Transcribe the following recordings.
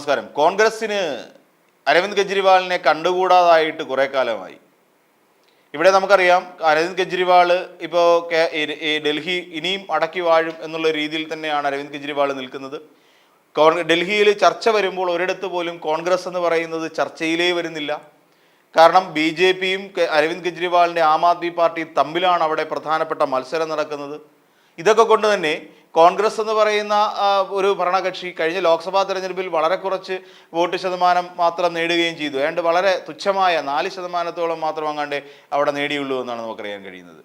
നമസ്കാരം. കോൺഗ്രസിന് അരവിന്ദ് കെജ്രിവാളിനെ കണ്ടുകൂടാതായിട്ട് കുറേ കാലമായി. ഇവിടെ നമുക്കറിയാം അരവിന്ദ് കെജ്രിവാൾ ഇപ്പോൾ ഡൽഹി ഇനിയും അടക്കി വാഴും എന്നുള്ള രീതിയിൽ തന്നെയാണ് അരവിന്ദ് കെജ്രിവാൾ നിൽക്കുന്നത്. ഡൽഹിയിൽ ചർച്ച വരുമ്പോൾ ഒരിടത്ത് പോലും കോൺഗ്രസ് എന്ന് പറയുന്നത് ചർച്ചയിലേ വരുന്നില്ല. കാരണം ബി ജെ പിയും അരവിന്ദ് കെജ്രിവാളിന്റെ ആം ആദ്മി പാർട്ടിയും തമ്മിലാണ് അവിടെ പ്രധാനപ്പെട്ട മത്സരം നടക്കുന്നത്. ഇതൊക്കെ കൊണ്ട് തന്നെ കോൺഗ്രസ് എന്ന് പറയുന്ന ഒരു ഭരണകക്ഷി കഴിഞ്ഞ ലോക്സഭാ തെരഞ്ഞെടുപ്പിൽ വളരെ കുറച്ച് വോട്ട് ശതമാനം മാത്രം നേടുകയും ചെയ്തു. ഏതാണ്ട് വളരെ തുച്ഛമായ നാല് ശതമാനത്തോളം മാത്രം അങ്ങാണ്ട് അവിടെ നേടിയുള്ളൂ എന്നാണ് നമുക്കറിയാൻ കഴിയുന്നത്.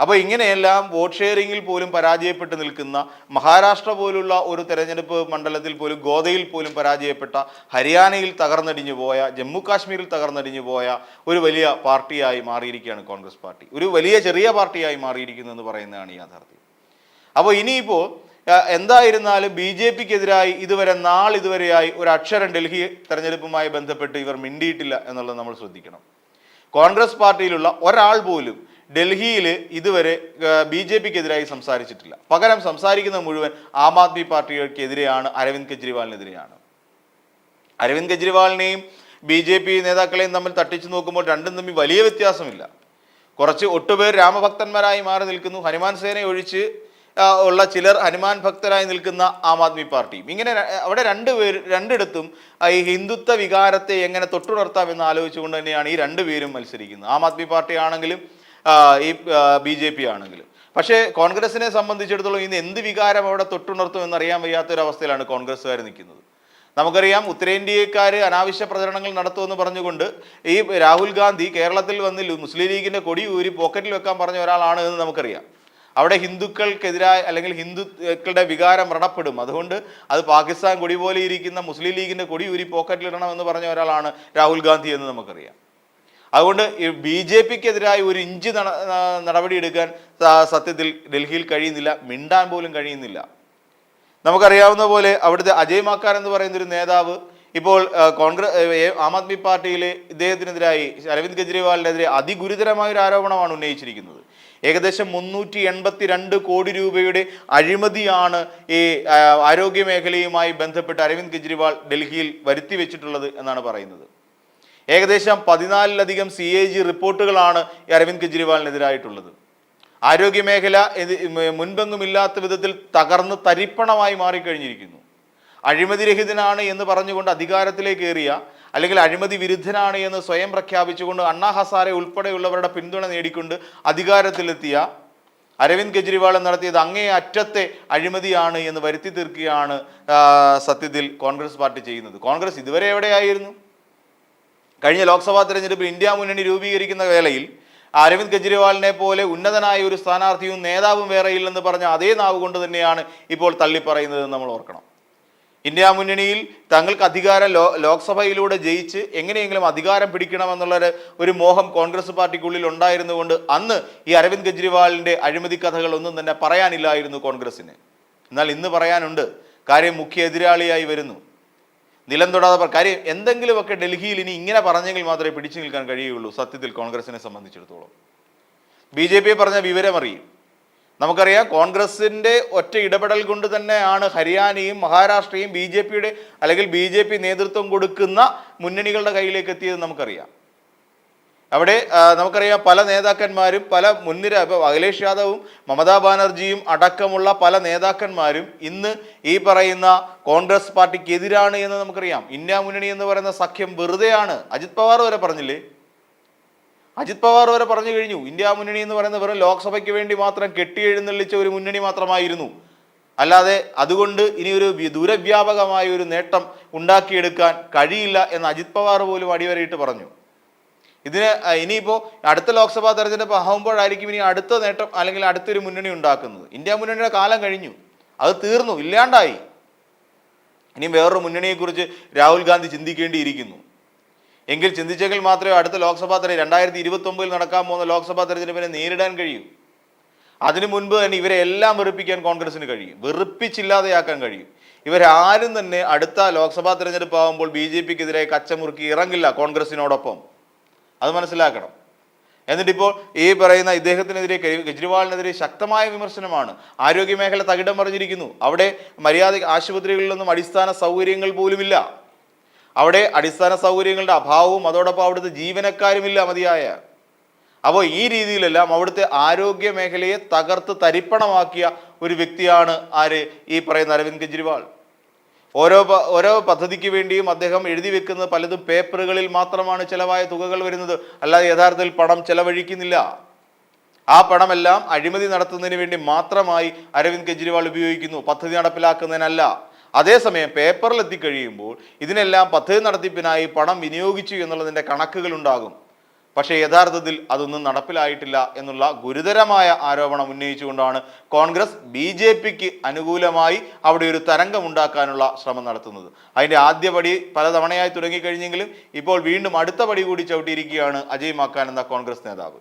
അപ്പോൾ ഇങ്ങനെയെല്ലാം വോട്ട് ഷെയറിങ്ങിൽ പോലും പരാജയപ്പെട്ട് നിൽക്കുന്ന മഹാരാഷ്ട്ര പോലുള്ള ഒരു തെരഞ്ഞെടുപ്പ് മണ്ഡലത്തിൽ പോലും ഗോതയിൽ പോലും പരാജയപ്പെട്ട ഹരിയാനയിൽ തകർന്നടിഞ്ഞു പോയ ജമ്മു കാശ്മീരിൽ തകർന്നടിഞ്ഞു പോയ ഒരു വലിയ പാർട്ടിയായി മാറിയിരിക്കുകയാണ് കോൺഗ്രസ് പാർട്ടി. ഒരു വലിയ ചെറിയ പാർട്ടിയായി മാറിയിരിക്കുന്നു എന്ന് പറയുന്നതാണ് യാഥാർത്ഥ്യം. അപ്പോൾ ഇനിയിപ്പോൾ എന്തായിരുന്നാലും ബി ജെ പിക്കെതിരായി ഇതുവരെ നാളിതുവരെയായി ഒരു അക്ഷരം ഡൽഹി തെരഞ്ഞെടുപ്പുമായി ബന്ധപ്പെട്ട് ഇവർ മിണ്ടിയിട്ടില്ല എന്നുള്ളത് നമ്മൾ ശ്രദ്ധിക്കണം. കോൺഗ്രസ് പാർട്ടിയിലുള്ള ഒരാൾ പോലും ഡൽഹിയിൽ ഇതുവരെ ബി ജെ പിക്കെതിരായി സംസാരിച്ചിട്ടില്ല. പകരം സംസാരിക്കുന്ന മുഴുവൻ ആം ആദ്മി പാർട്ടികൾക്കെതിരെയാണ് അരവിന്ദ് കെജ്രിവാളിനെതിരെയാണ്. അരവിന്ദ് കെജ്രിവാളിനെയും ബി ജെ പി നേതാക്കളെയും തമ്മിൽ തട്ടിച്ചു നോക്കുമ്പോൾ രണ്ടും തമ്മിൽ വലിയ വ്യത്യാസമില്ല. കുറച്ച് ഒട്ടുപേർ രാമഭക്തന്മാരായി മാറി നിൽക്കുന്നു. ഹനുമാൻ സേനയെ ഒഴിച്ച് ഉള്ള ചിലർ ഹനുമാൻ ഭക്തരായി നിൽക്കുന്ന ആം ആദ്മി പാർട്ടിയും. ഇങ്ങനെ അവിടെ അവിടെ പേര് രണ്ടിടത്തും ഈ ഹിന്ദുത്വ വികാരത്തെ എങ്ങനെ തൊട്ടുണർത്താം എന്ന് ആലോചിച്ചുകൊണ്ട് തന്നെയാണ് ഈ രണ്ടുപേരും മത്സരിക്കുന്നത്. ആം ആദ്മി പാർട്ടി ആണെങ്കിലും ഈ ബി ജെ പി ആണെങ്കിലും. പക്ഷേ കോൺഗ്രസിനെ സംബന്ധിച്ചിടത്തോളം ഇന്ന് എന്ത് വികാരം അവിടെ തൊട്ടുണർത്തും എന്നറിയാൻ വയ്യാത്തൊരവസ്ഥയിലാണ് കോൺഗ്രസ്സുകാർ നിൽക്കുന്നത്. നമുക്കറിയാം ഉത്തരേന്ത്യക്കാർ അനാവശ്യ പ്രചരണങ്ങൾ നടത്തുമെന്ന് പറഞ്ഞുകൊണ്ട് ഈ രാഹുൽ ഗാന്ധി കേരളത്തിൽ വന്നില്ല മുസ്ലിം ലീഗിന്റെ കൊടി ഊരി പോക്കറ്റിൽ വെക്കാൻ പറഞ്ഞ ഒരാളാണ് എന്ന് നമുക്കറിയാം. അവിടെ ഹിന്ദുക്കൾക്കെതിരായ അല്ലെങ്കിൽ ഹിന്ദുക്കളുടെ വികാരം വ്രണപ്പെടും. അതുകൊണ്ട് അത് പാകിസ്ഥാൻ കൊടി പോലെ ഇരിക്കുന്ന മുസ്ലിം ലീഗിന്റെ കൊടി ഊരി പോക്കറ്റിലിടണം എന്ന് പറഞ്ഞ ഒരാളാണ് രാഹുൽ ഗാന്ധി എന്ന് നമുക്കറിയാം. അതുകൊണ്ട് ബി ജെ പിക്കെതിരായി ഒരു ഇഞ്ച് നടപടി എടുക്കാൻ സത്യത്തിൽ ഡൽഹിയിൽ കഴിയുന്നില്ല. മിണ്ടാൻ പോലും കഴിയുന്നില്ല. നമുക്കറിയാവുന്ന പോലെ അവിടുത്തെ അജയ് മാക്കാർ എന്ന് പറയുന്ന ഒരു നേതാവ് ഇപ്പോൾ കോൺഗ്രസ് ആം ആദ്മി പാർട്ടിയിലെ ഇദ്ദേഹത്തിനെതിരായി അരവിന്ദ് കെജ്രിവാളിനെതിരെ അതിഗുരുതരമായ ഒരു ആരോപണമാണ് ഉന്നയിച്ചിരിക്കുന്നത്. ഏകദേശം മുന്നൂറ്റി എൺപത്തി രണ്ട് കോടി രൂപയുടെ അഴിമതിയാണ് ഈ ആരോഗ്യ മേഖലയുമായി ബന്ധപ്പെട്ട് അരവിന്ദ് കെജ്രിവാൾ ഡൽഹിയിൽ വരുത്തി വെച്ചിട്ടുള്ളത് എന്നാണ് പറയുന്നത്. ഏകദേശം പതിനാലിലധികം സി എ ജി റിപ്പോർട്ടുകളാണ് ഈ അരവിന്ദ് കെജ്രിവാളിനെതിരായിട്ടുള്ളത്. ആരോഗ്യമേഖല മുൻപെങ്ങുമില്ലാത്ത വിധത്തിൽ തകർന്ന് തരിപ്പണമായി മാറിക്കഴിഞ്ഞിരിക്കുന്നു. അഴിമതിരഹിതനാണ് എന്ന് പറഞ്ഞുകൊണ്ട് അധികാരത്തിലേക്ക് ഏറിയ അല്ലെങ്കിൽ അഴിമതി വിരുദ്ധനാണ് എന്ന് സ്വയം പ്രഖ്യാപിച്ചുകൊണ്ട് അണ്ണാ ഹസാരെ ഉൾപ്പെടെയുള്ളവരുടെ പിന്തുണ നേടിക്കൊണ്ട് അധികാരത്തിലെത്തിയ അരവിന്ദ് കെജ്രിവാൾ നടത്തിയത് അങ്ങേ അറ്റത്തെ അഴിമതിയാണ് എന്ന് വരുത്തി തീർക്കുകയാണ് സത്യത്തിൽ കോൺഗ്രസ് പാർട്ടി ചെയ്യുന്നത്. കോൺഗ്രസ് ഇതുവരെ എവിടെയായിരുന്നു? കഴിഞ്ഞ ലോക്സഭാ തെരഞ്ഞെടുപ്പിൽ ഇന്ത്യ മുന്നണി രൂപീകരിക്കുന്ന വേളയിൽ അരവിന്ദ് കെജ്രിവാളിനെ പോലെ ഉന്നതനായ ഒരു സ്ഥാനാർത്ഥിയും നേതാവും വേറെയില്ലെന്ന് പറഞ്ഞ അതേ നാവ് കൊണ്ട് തന്നെയാണ് ഇപ്പോൾ തള്ളിപ്പറയുന്നത് നമ്മൾ ഓർക്കണം. ഇന്ത്യ മുന്നണിയിൽ തങ്ങൾക്ക് അധികാരം ലോ ലോക്സഭയിലൂടെ ജയിച്ച് എങ്ങനെയെങ്കിലും അധികാരം പിടിക്കണമെന്നുള്ളൊരു ഒരു മോഹം കോൺഗ്രസ് പാർട്ടിക്കുള്ളിൽ ഉണ്ടായിരുന്നുകൊണ്ട് അന്ന് ഈ അരവിന്ദ് കെജ്രിവാളിന്റെ അഴിമതി കഥകൾ ഒന്നും തന്നെ പറയാനില്ലായിരുന്നു കോൺഗ്രസ്സിന്. എന്നാൽ ഇന്ന് പറയാനുണ്ട് കാര്യം മുഖ്യ എതിരാളിയായി വരുന്നു. നിലം തൊടാതെ കാര്യം എന്തെങ്കിലുമൊക്കെ ഡൽഹിയിൽ ഇനി ഇങ്ങനെ പറഞ്ഞെങ്കിൽ മാത്രമേ പിടിച്ചു നിൽക്കാൻ കഴിയുള്ളൂ സത്യത്തിൽ കോൺഗ്രസിനെ സംബന്ധിച്ചിടത്തോളം. ബി ജെ പി പറഞ്ഞ വിവരമറിയും. നമുക്കറിയാം കോൺഗ്രസിന്റെ ഒറ്റ ഇടപെടൽ കൊണ്ട് തന്നെയാണ് ഹരിയാനയും മഹാരാഷ്ട്രയും ബി ജെ പിയുടെ അല്ലെങ്കിൽ ബി ജെ പി നേതൃത്വം കൊടുക്കുന്ന മുന്നണികളുടെ കയ്യിലേക്ക് എത്തിയത് നമുക്കറിയാം. അവിടെ നമുക്കറിയാം പല നേതാക്കന്മാരും പല മുൻനിര ഇപ്പോൾ അഖിലേഷ് യാദവും മമതാ ബാനർജിയും അടക്കമുള്ള പല നേതാക്കന്മാരും ഇന്ന് ഈ പറയുന്ന കോൺഗ്രസ് പാർട്ടിക്ക് എതിരാണ് എന്ന് നമുക്കറിയാം. ഇന്ത്യ മുന്നണി എന്ന് പറയുന്ന സഖ്യം വെറുതെയാണ്. അജിത് പവാർ വരെ പറഞ്ഞില്ലേ? അജിത് പവാർ വരെ പറഞ്ഞു കഴിഞ്ഞു. ഇന്ത്യ മുന്നണി എന്ന് പറയുന്നത് വെറും ലോക്സഭയ്ക്ക് വേണ്ടി മാത്രം കെട്ടി എഴുന്നള്ളിച്ച ഒരു മുന്നണി മാത്രമായിരുന്നു. അല്ലാതെ അതുകൊണ്ട് ഇനി ഒരു ദുരവ്യാപകമായ ഒരു നേട്ടം ഉണ്ടാക്കിയെടുക്കാൻ കഴിയില്ല എന്ന് അജിത് പവാർ പോലും അടിവരയിട്ട് പറഞ്ഞു. ഇതിന് ഇനിയിപ്പോൾ അടുത്ത ലോക്സഭാ തെരഞ്ഞെടുപ്പ് ആകുമ്പോഴായിരിക്കും ഇനി അടുത്ത നേട്ടം അല്ലെങ്കിൽ അടുത്തൊരു മുന്നണി ഉണ്ടാക്കുന്നത്. ഇന്ത്യ മുന്നണിയുടെ കാലം കഴിഞ്ഞു. അത് തീർന്നു ഇല്ലാണ്ടായി. ഇനി വേറൊരു മുന്നണിയെക്കുറിച്ച് രാഹുൽ ഗാന്ധി ചിന്തിക്കേണ്ടിയിരിക്കുന്നു. എങ്കിൽ ചിന്തിച്ചെങ്കിൽ മാത്രമേ അടുത്ത ലോക്സഭാ തെരഞ്ഞെടുപ്പ് രണ്ടായിരത്തി ഇരുപത്തി ഒമ്പതിൽ നടക്കാൻ പോകുന്ന ലോക്സഭാ തെരഞ്ഞെടുപ്പിനെ നേരിടാൻ കഴിയൂ. അതിനു മുൻപ് തന്നെ ഇവരെ എല്ലാം വെറുപ്പിക്കാൻ കോൺഗ്രസിന് കഴിയും. വെറുപ്പിച്ചില്ലാതെയാക്കാൻ കഴിയും. ഇവരാരും തന്നെ അടുത്ത ലോക്സഭാ തെരഞ്ഞെടുപ്പ് ആകുമ്പോൾ ബി ജെ പിക്കെതിരെ കച്ചമുറുക്കി ഇറങ്ങില്ല കോൺഗ്രസിനോടൊപ്പം. അത് മനസ്സിലാക്കണം. എന്നിട്ടിപ്പോൾ ഈ പറയുന്ന ഇദ്ദേഹത്തിനെതിരെ കെജ്രിവാളിനെതിരെ ശക്തമായ വിമർശനമാണ്. ആരോഗ്യമേഖല തകിടം മറിഞ്ഞിരിക്കുന്നു. അവിടെ മര്യാദ ആശുപത്രികളിലൊന്നും അടിസ്ഥാന സൗകര്യങ്ങൾ പോലുമില്ല. അവിടെ അടിസ്ഥാന സൗകര്യങ്ങളുടെ അഭാവവും അതോടൊപ്പം അവിടുത്തെ ജീവനക്കാരുമില്ല മതിയായ. അപ്പോൾ ഈ രീതിയിലെല്ലാം അവിടുത്തെ ആരോഗ്യ മേഖലയെ തകർത്ത് തരിപ്പണമാക്കിയ ഒരു വ്യക്തിയാണ് ആര്? ഈ പറയുന്ന അരവിന്ദ് കെജ്രിവാൾ. ഓരോ ഓരോ പദ്ധതിക്ക് വേണ്ടിയും അദ്ദേഹം എഴുതി വെക്കുന്നത് പലതും പേപ്പറുകളിൽ മാത്രമാണ് ചിലവായ തുകകൾ വരുന്നത്. അല്ലാതെ യഥാർത്ഥത്തിൽ പണം ചെലവഴിക്കുന്നില്ല. ആ പണമെല്ലാം അഴിമതി നടത്തുന്നതിന് വേണ്ടി മാത്രമായി അരവിന്ദ് കെജ്രിവാൾ ഉപയോഗിക്കുന്നു. പദ്ധതി നടപ്പിലാക്കുന്നതിനല്ല. അതേസമയം പേപ്പറിൽ എത്തിക്കഴിയുമ്പോൾ ഇതിനെല്ലാം പദ്ധതി നടത്തിപ്പിനായി പണം വിനിയോഗിച്ചു എന്നുള്ളതിന്റെ കണക്കുകൾ ഉണ്ടാകും പക്ഷേ യഥാർത്ഥത്തിൽ അതൊന്നും നടപ്പിലായിട്ടില്ല എന്നുള്ള ഗുരുതരമായ ആരോപണം ഉന്നയിച്ചുകൊണ്ടാണ് കോൺഗ്രസ് ബി ജെ പിക്ക് അനുകൂലമായി അവിടെ ഒരു തരംഗമുണ്ടാക്കാനുള്ള ശ്രമം നടത്തുന്നത്. അതിന്റെ ആദ്യ പടി പലതവണയായി തുടങ്ങിക്കഴിഞ്ഞെങ്കിലും ഇപ്പോൾ വീണ്ടും അടുത്ത പടി കൂടി ചവിട്ടിയിരിക്കുകയാണ് അജയ് മാക്കാൻ എന്ന കോൺഗ്രസ് നേതാവ്.